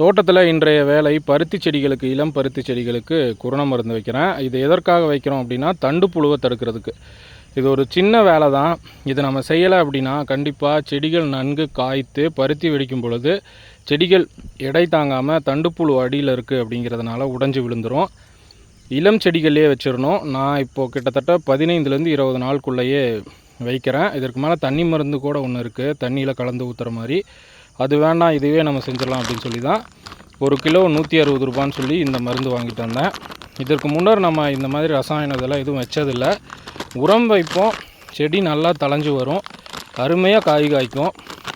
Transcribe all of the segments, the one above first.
தோட்டத்தில் இன்றைய வேலை பருத்தி செடிகளுக்கு இளம் பருத்தி செடிகளுக்கு குரண மருந்து வைக்கிறேன். இது எதற்காக வைக்கிறோம் அப்படின்னா தண்டு புழுவை தடுக்கிறதுக்கு. இது ஒரு சின்ன வேலை தான். இது நம்ம செய்யலை அப்படின்னா கண்டிப்பாக செடிகள் நன்கு காய்த்து பருத்தி வெடிக்கும் பொழுது செடிகள் எடை தாங்காமல் தண்டுப்புழு அடியில் இருக்குது அப்படிங்கிறதுனால உடைஞ்சு விழுந்துரும். இளம் செடிகளே வச்சிடணும். நான் இப்போது கிட்டத்தட்ட பதினைந்துலேருந்து இருபது நாளுக்குள்ளேயே வைக்கிறேன். இதற்கு மேலே தண்ணி மருந்து கூட ஒன்று இருக்குது தண்ணியில் கலந்து ஊற்றுற மாதிரி. அது வேண்டாம் இதுவே நம்ம செஞ்சிடலாம் அப்படின்னு சொல்லி தான் ஒரு கிலோ நூற்றி அறுபது ரூபான்னு சொல்லி இந்த மருந்து வாங்கிட்டு வந்தேன். இதற்கு முன்னர் நம்ம இந்த மாதிரி ரசாயன இதெல்லாம் எதுவும் வச்சதில்லை. உரம் வைப்போம் செடி நல்லா தளைஞ்சு வரும் அருமையாக காய் காய்க்கும்.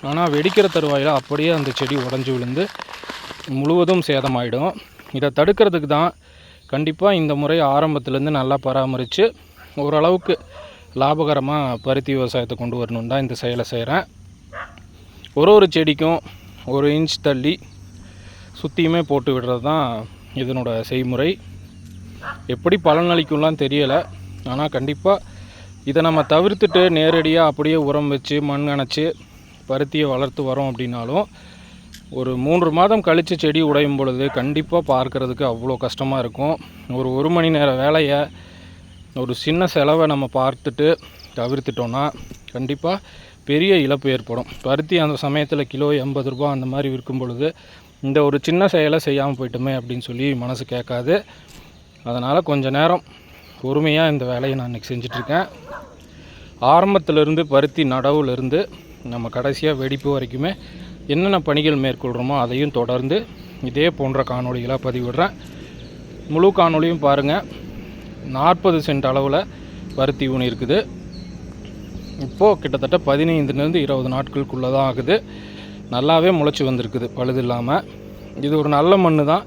ஆனால் வெடிக்கிற தருவாயில் அப்படியே அந்த செடி உடஞ்சி விழுந்து முழுவதும் சேதமாயிடும். இதை தடுக்கிறதுக்கு தான் கண்டிப்பாக இந்த முறை ஆரம்பத்துலேருந்து நல்லா பராமரித்து ஓரளவுக்கு லாபகரமாக பருத்தி விவசாயத்தை கொண்டு வரணும் தான் இந்த செயலை செய்கிறேன் ஒரு ஒரு செடிக்கும் ஒரு இன்ச் தள்ளி சுற்றியுமே போட்டு விடுறது தான் இதனோட செய்முறை. எப்படி பலனளிக்கும்லாம் தெரியலை. ஆனால் கண்டிப்பாக இதை நம்ம தவிர்த்துட்டு நேரடியாக அப்படியே உரம் வச்சு மண் அணைச்சி பருத்தியை வளர்த்து வரோம் அப்படின்னாலும் ஒரு மூன்று மாதம் கழித்து செடி உடையும் பொழுது கண்டிப்பாக பார்க்கறதுக்கு அவ்வளோ கஷ்டமாக இருக்கும். ஒரு ஒரு மணி நேர வேலையை ஒரு சின்ன செலவை நம்ம பார்த்துட்டு தவிர்த்துட்டோன்னா கண்டிப்பாக பெரிய இழப்பு ஏற்படும். பருத்தி அந்த சமயத்தில் கிலோ எண்பது ரூபா அந்த மாதிரி விற்கும் பொழுது இந்த ஒரு சின்ன செயலை செய்யாமல் போயிட்டோமே அப்படின்னு சொல்லி மனசு கேட்காது. அதனால் கொஞ்சம் நேரம் பொறுமையாக இந்த வேலையை நான் இன்றைக்கி செஞ்சிட்ருக்கேன். ஆரம்பத்திலிருந்து பருத்தி நடவுலேருந்து நம்ம கடைசியாக வெடிப்பு வரைக்குமே என்னென்ன பணிகள் மேற்கொள்கிறோமோ அதையும் தொடர்ந்து இதே போன்ற காணொலிகளாக பதிவிடுறேன். முழு காணொளியும் பாருங்கள் நாற்பது சென்ட் அளவில் பருத்தி ஊனி இருக்குது. இப்போது கிட்டத்தட்ட பதினைந்துலேருந்து இருபது நாட்களுக்குள்ளே தான் ஆகுது. நல்லாவே முளைச்சி வந்திருக்குது பழுது இல்லாமல் இது ஒரு நல்ல மண் தான்.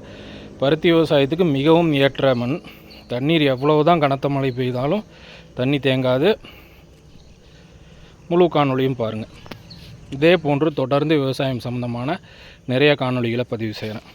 பருத்தி விவசாயத்துக்கு மிகவும் ஏற்ற மண். தண்ணீர் எவ்வளவு தான் கனத்த மழை பெய்தாலும் தண்ணி தேங்காது. முழு காணொளியும் பாருங்கள் இதே போன்று தொடர்ந்து விவசாயம் சம்மந்தமான நிறைய காணொளிகளை பதிவு செய்கிறேன்